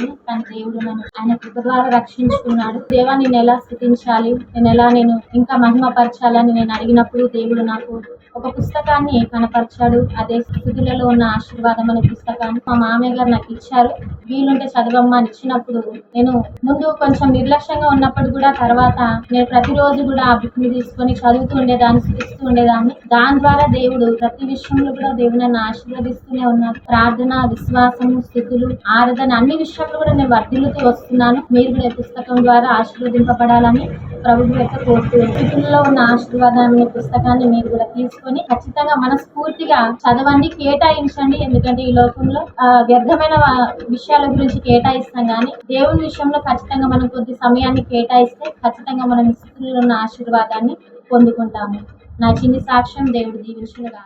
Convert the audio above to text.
ధన్యురాలను కానీ దేవుడు నన్ను ఆయన కృప ద్వారా రక్షించుకున్నాడు. దేవా నేను ఎలా స్థితించాలి? నేను ఎలా నేను ఇంకా మహిమపరచాలని నేను అడిగినప్పుడు దేవుడు నాకు ఒక పుస్తకాన్ని కనపరిచాడు. అదే స్థుతులలో ఉన్న ఆశీర్వాదం అనే పుస్తకాన్ని మా మామయ్య గారు నాకు ఇచ్చారు. వీలుంటే చదవమ్మ అని ఇచ్చినప్పుడు నేను ముందు కొంచెం నిర్లక్ష్యంగా ఉన్నప్పుడు కూడా తర్వాత నేను ప్రతిరోజు కూడా ఆ బుక్ని తీసుకొని చదువుతూ ఉండేదాన్ని స్థుతిస్తూ ఉండేదాన్ని. దాని ద్వారా దేవుడు ప్రతి విషయంలో కూడా దేవుడు నన్ను ఆశీర్వదిస్తూనే ఉన్నాడు. ప్రార్థన విశ్వాసము స్థితులు ఆరాధన అన్ని విషయాల్లో కూడా నేను వర్ధిల్లుతూ వస్తున్నాను. మీరు కూడా పుస్తకం ద్వారా ఆశీర్వదింపబడాలని ప్రభుత్వ యొక్క కోరుతూ స్థితుల్లో ఉన్న ఆశీర్వాదం అనే పుస్తకాన్ని మీరు కూడా తీసుకొని ఖచ్చితంగా మనస్ఫూర్తిగా చదవండి కేటాయించండి. ఎందుకంటే ఈ లోకంలో వ్యర్థమైన విషయాల గురించి కేటాయిస్తాం కానీ దేవుని విషయంలో ఖచ్చితంగా మనం కొద్ది సమయాన్ని కేటాయిస్తే ఖచ్చితంగా మనం ఇస్తున్న ఉన్న ఆశీర్వాదాన్ని పొందుకుంటాము. నా చిన్ని సాక్ష్యం దేవుడు దీవించుగా